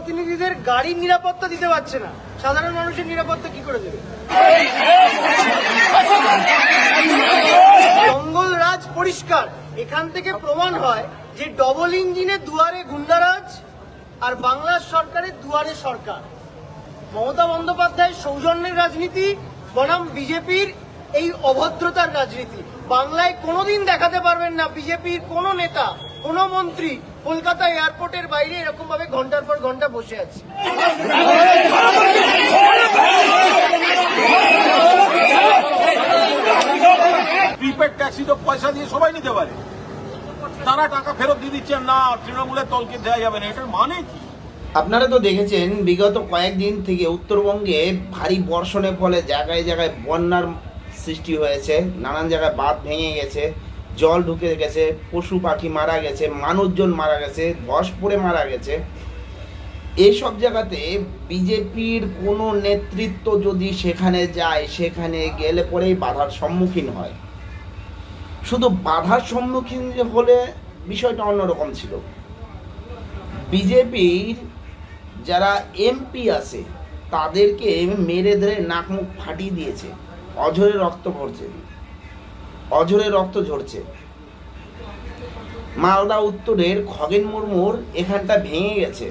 জনপ্রতিনিধিদের গাড়ির নিরাপত্তা দিতে পারছে না। সাধারণ মানুষের নিরাপত্তা কি করে দেবে? জঙ্গল রাজ পরিষ্কার। এখান থেকে প্রমাণ হয় যে ডবল ইঞ্জিনে দুয়ারে গুন্ডারাজ আর বাংলার সরকারের দুয়ারে সরকার। মমতা বন্দ্যোপাধ্যায় সৌজন্যের রাজনীতি বনাম বিজেপির এই অভদ্রতার রাজনীতি। বাংলায় কোনোদিন দেখাতে পারবেন না বিজেপির কোনো নেতা, কোনো মন্ত্রী কলকাতা এয়ারপোর্টের বাইরে এরকম ভাবে ঘণ্টার পর ঘণ্টা বসে আছে। প্রিপেড ট্যাক্সি তো পয়সা দিয়ে সবাই নিতে পারে। তারা টাকা ফেরত দিয়ে দিচ্ছেন না তৃণমূলের দলকে দেওয়া যাবে না এটার মানে কি? আপনারা তো দেখেছেন বিগত কয়েকদিন থেকে উত্তরবঙ্গে ভারী বর্ষণের ফলে জায়গায় জায়গায় বন্যার সৃষ্টি হয়েছে নানান জায়গায় বাঁধ ভেঙে গেছে। জল ঢুকে গেছে, পশু পাখি মারা গেছে, মানুষজন মারা গেছে, ধস পড়ে মারা গেছে। এইসব জায়গাতে বিজেপির কোনো নেতৃত্ব যদি সেখানে যায়, সেখানে গেলে পরেই বাধার সম্মুখীন হয়। শুধু বাধার সম্মুখীন হলে বিষয়টা অন্যরকম ছিল। বিজেপির যারা এমপি আছে, তাদেরকে মেরে ধরে নাক মুখ ফাটিয়ে দিয়েছে, অঝরে রক্ত পড়ছে। অঝরে রক্ত ঝরছে। মালদা উত্তরের খগেন মুর্মুর এখানটা ভেঙে গেছে।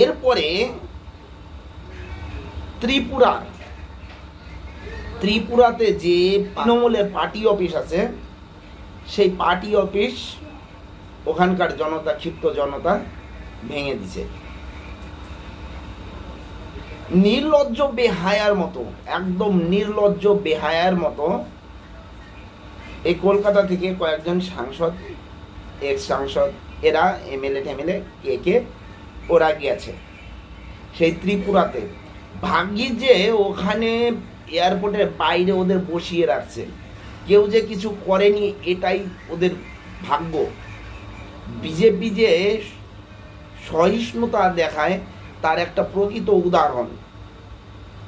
এরপরে ত্রিপুরা ত্রিপুরাতে যে তৃণমূলের পার্টি অফিস আছে, সেই পার্টি অফিস ওখানকার জনতা, ক্ষিপ্ত জনতা ভেঙে দিছে। নির্লজ্জ বেহায়ার মতো, একদম নির্লজ্জ বেহায়ার মতো, এই কলকাতা থেকে কয়েকজন সাংসদ এক্স সাংসদ এরা এমএলএ টেমএলএ কে কে, ওরা গেছে সেই ত্রিপুরাতে। ভাগ্যি যে ওখানে এয়ারপোর্টের বাইরে ওদের বসিয়ে রাখছে। কেউ যে কিছু করেনি, এটাই ওদের ভাগ্য। বিজেপি যে সহিষ্ণুতা দেখায় তার একটা প্রকৃত উদাহরণ।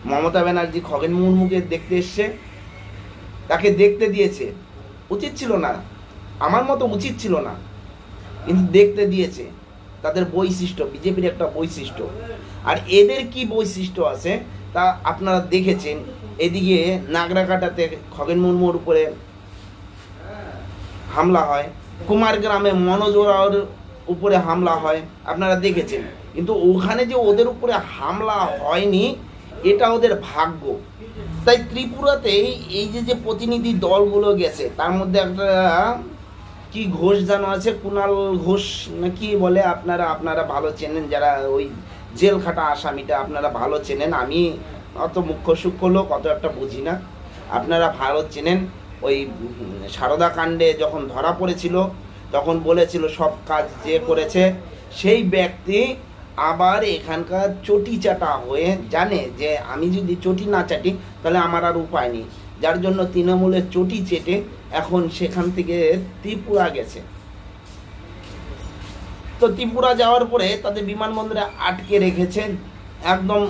মমতা ব্যানার্জি খগেন মুর্মুকে দেখতে এসছে। তাকে দেখতে দিয়েছে। উচিত ছিল না। আমার মতো উচিত ছিল না। কিন্তু দেখতে দিয়েছে। তাদের বৈশিষ্ট্য, বিজেপির একটা বৈশিষ্ট্য। আর এদের কি বৈশিষ্ট্য আছে, তা আপনারা দেখেছেন। এদিকে নাগরাকাটাতে খগেন মুর্মুর উপরে হামলা হয়। কুমার গ্রামে মনোজ ওরাওর উপরে হামলা হয়, আপনারা দেখেছেন। কিন্তু ওখানে যে ওদের উপরে হামলা হয়নি, এটা ওদের ভাগ্য। তাই ত্রিপুরাতে এই যে যে প্রতিনিধি দলগুলো গেছে, তার মধ্যে একটা, কি ঘোষ জানো আছে কুণাল ঘোষ না কি বলে, আপনারা আপনারা ভালো চেনেন, যারা ওই জেল খাটা আসামিটা, আপনারা ভালো চেনেন। আমি অত মুখ্য সূক্ষ্ম লোক, অত একটা বুঝি না। আপনারা ভালো চেনেন, ওই সারদা কাণ্ডে যখন ধরা পড়েছিল তখন বলেছিল, সব কাজ যে করেছে, সেই ব্যক্তি আবার এখানকার চটি চাটা হয়ে জানে যে আমি যদি চটি না চাটি, তাহলে আমার আর উপায় নেই। যার জন্য তৃণমূলের চটি চেটে এখন সেখান থেকে ত্রিপুরা গেছে। তো ত্রিপুরা যাওয়ার পরে তাদের বিমানবন্দরে আটকে রেখেছেন একদম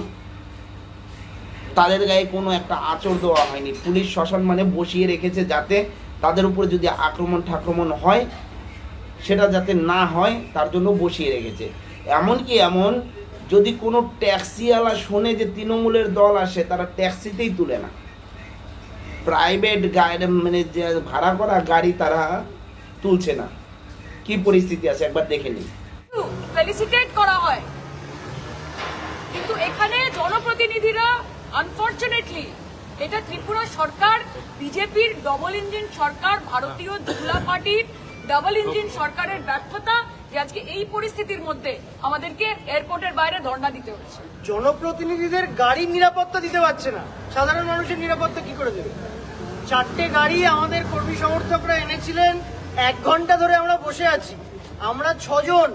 তাদের গায়ে কোনো একটা আচর দেওয়া হয়নি। পুলিশ শ্মশান মানে বসিয়ে রেখেছে যাতে তাদের উপরে যদি আক্রমণ ঠাক্রমণ হয় সেটা যাতে না হয়, তার জন্য বসিয়ে রেখেছে। এমনকি এমন, যদি কোনো ট্যাক্সিওয়ালা শোনে যে তৃণমূলের দল আসে, তারা ট্যাক্সিতেই তুলে না। প্রাইভেট গাড়ি মানে যে ভাড়া করা গাড়ি তারা তুলছে না। কি পরিস্থিতি আছে? একবার দেখে নিন। ফেলিসিটেট করা হয়। কিন্তু এখানে জনপ্রতিনিধিরা আনফরচুনেটলি এটা ত্রিপুরা সরকার, বিজেপির ডবল ইঞ্জিন সরকার, ভারতীয় জনতা পার্টির ডাবল ইঞ্জিন সরকারের ব্যর্থতা যে আজকে এই পরিস্থিতির মধ্যে আমাদেরকে এয়ারপোর্টের বাইরে ধর্ণা দিতে হচ্ছে। জনপ্রতিনিধিদের গাড়ির নিরাপত্তা দিতে পারছে না। সাধারণ মানুষের নিরাপত্তা কি করে দেবে? চারটে গাড়ি আমাদের কর্মী সমর্থকরা এনেছিলেন। এক ঘণ্টা ধরে আমরা বসে আছি। আমরা ছজন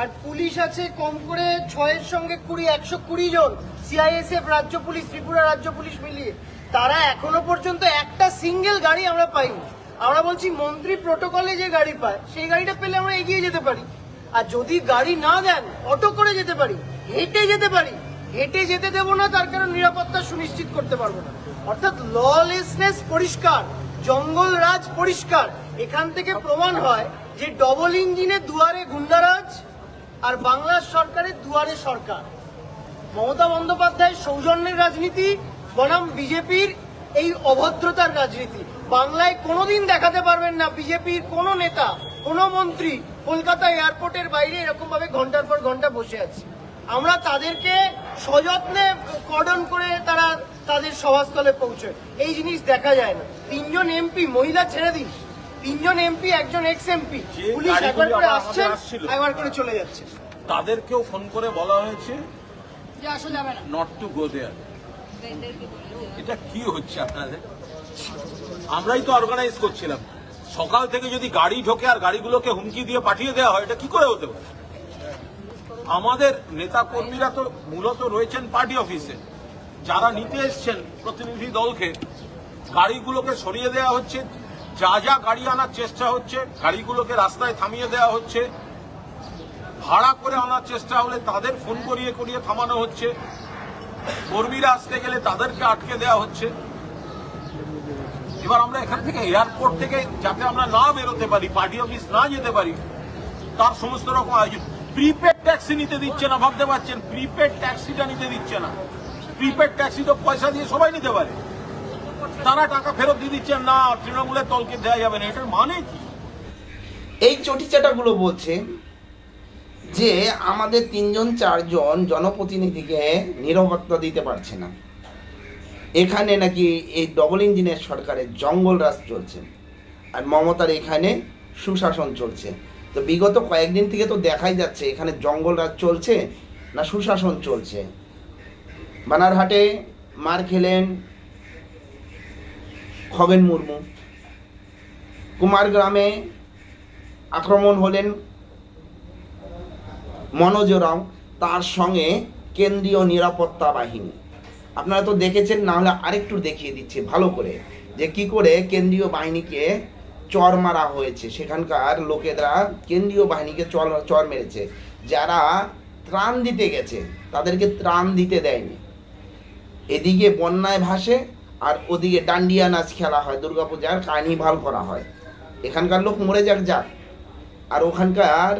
আর পুলিশ আছে কম করে ছয়ের সঙ্গে কুড়ি, একশো কুড়ি জন সিআইএসএফ রাজ্য পুলিশ, ত্রিপুরা রাজ্য পুলিশ মিলিয়ে। তারা এখনও পর্যন্ত একটা সিঙ্গেল গাড়ি আমরা পাইনি। আমরা বলছি মন্ত্রী প্রোটোকলে যে গাড়ি পায়, সেই গাড়িটা পেলে আমরা এগিয়ে যেতে পারি। আর যদি গাড়ি না দেন অটো করে যেতে পারি, হেঁটে যেতে পারি। হেঁটে যেতে দেবো না, তার কারণ নিরাপত্তা সুনিশ্চিত করতে পারব না। অর্থাৎ ললেসনেস পরিষ্কার, জঙ্গল রাজ পরিষ্কার। এখান থেকে প্রমাণ হয় যে ডবল ইঞ্জিনে দুয়ারে গুন্ডারাজ আর বাংলার সরকারের দুয়ারে সরকার। মমতা বন্দ্যোপাধ্যায় সৌজন্যের রাজনীতি, বনাম বিজেপির এই অভদ্রতার রাজনীতি। বাংলায় কোনোদিন দেখাতে পারবেন না বিজেপির কোনো নেতা কোনো মন্ত্রী কলকাতা এয়ারপোর্টের বাইরে এরকম ভাবে ঘণ্টার পর ঘণ্টা বসে আছে। আমরা তাদেরকে সযত্নে কর্ডন করে তারা তাদের সভাস্থলে পৌঁছয়। এই জিনিস দেখা যায় না। তিনজন এমপি মহিলা ছেড়ে দিস। তিনজন এমপি একজন এক্স এমপি পুলিশ একবার করে আসছেন একবার করে চলে যাচ্ছে। তাদেরকেও ফোন করে বলা হয়েছে যে আসা যাবে না। Not to go there. এটা কি হচ্ছে আপনাদের? আমরাই তো অর্গানাইজ করছিলাম। সকাল থেকে যদি গাড়ি ঢোকে আর গাড়িগুলোকে হুমকি দিয়ে পাঠিয়ে দেওয়া হয়, এটা কি করে হতে পারে? আমাদের নেতা কর্মীরা তো মূলত রয়েছেন পার্টি অফিসে। যারা নিতে এসছেন প্রতিনিধি দলকে, গাড়িগুলোকে সরিয়ে দেওয়া হচ্ছে। যা যা গাড়ি আনার চেষ্টা হচ্ছে, গাড়িগুলোকে রাস্তায় থামিয়ে দেওয়া হচ্ছে। ভাড়া করে আনার চেষ্টা হলে তাদের ফোন করিয়ে করিয়ে থামানো হচ্ছে। কর্মীরা আসতে গেলে তাদেরকে আটকে দেওয়া হচ্ছে। এবার আমরা এখান থেকে এয়ারপোর্ট থেকে যাতে আমরা না বেরোতে পারি পার্টি অফিস না যেতে পারি, তার সমস্ত রকম আয়োজন। প্রিপেড ট্যাক্সি নিতে দিচ্ছে না, ভাবতে পারছেন? প্রিপেড ট্যাক্সিটা নিতে দিচ্ছে না। প্রিপেড ট্যাক্সি তো পয়সা দিয়ে সবাই নিতে পারে। তারা টাকা ফেরত দিয়ে দিচ্ছেন না, তৃণমূলের দলকে দেওয়া যাবে না। এটার মানে কি? এই চটিচাটাগুলো বলছে যে আমাদের তিনজন, চারজন জনপ্রতিনিধিকে নিরাপত্তা দিতে পারছে না। এখানে নাকি এই ডবল ইঞ্জিনের সরকারের জঙ্গল রাজ চলছে আর মমতার এখানে সুশাসন চলছে। তো বিগত কয়েকদিন থেকে তো দেখাই যাচ্ছে এখানে জঙ্গল রাজ চলছে না সুশাসন চলছে। বানারহাটে মার খেলেন খগেন মুর্মু। কুমারগ্রামে আক্রমণ হলেন মনোজ রাও তার সঙ্গে কেন্দ্রীয় নিরাপত্তা বাহিনী। আপনারা তো দেখেছেন, না হলে আরেকটু দেখিয়ে দিচ্ছে ভালো করে, যে কি করে কেন্দ্রীয় বাহিনীকে চর মারা হয়েছে। সেখানকার লোকেরা কেন্দ্রীয় বাহিনীকে চর চর মেরেছে। যারা ত্রাণ দিতে গেছে, তাদেরকে ত্রাণ দিতে দেয়নি। এদিকে বন্যায় ভাসে, আর ওদিকে ডান্ডিয়া নাচ খেলা হয়, দুর্গাপূজার কার্নিভাল করা হয়। এখানকার লোক মরে যাক যাক। আর ওখানকার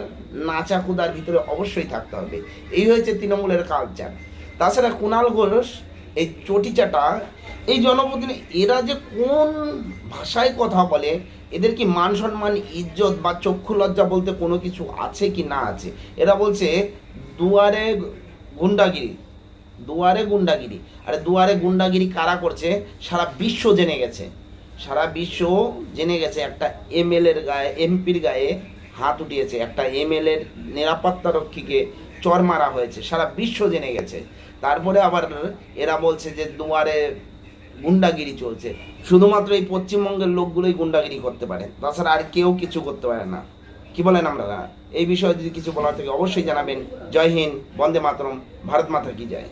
নাচা কুদার ভিতরে অবশ্যই থাকতে হবে। এই হয়েছে তৃণমূলের কালচার তাছাড়া কুণাল ঘোষ, এই চটিচাটা, এই জনপ্রতিনিধি, এরা যে কোন ভাষায় কথা বলে, এদের কি মান সম্মান, ইজ্জত বা চক্ষু লজ্জা বলতে কোনো কিছু আছে কি না আছে? এরা বলছে, দুয়ারে গুন্ডাগিরি দুয়ারে গুন্ডাগিরি। আরে দুয়ারে গুন্ডাগিরি কারা করছে? সারা বিশ্ব জেনে গেছে। সারা বিশ্ব জেনে গেছে একটা এমএল এর গায়ে এমপির গায়ে হাত উঠিয়েছে। একটা এমএল এর নিরাপত্তা রক্ষীকে চর মারা হয়েছে, সারা বিশ্ব জেনে গেছে। তারপরে আবার এরা বলছে যে দুয়ারে গুন্ডাগিরি চলছে। শুধুমাত্র এই পশ্চিমবঙ্গের লোকগুলোই গুন্ডাগিরি করতে পারে। তাছাড়া আর কেউ কিছু করতে পারে না। কি বলেন আপনারা এই বিষয়ে যদি কিছু বলার থেকে অবশ্যই জানাবেন। জয় হিন্দ, বন্দে মাতরম, ভারত মাতা কি জয়।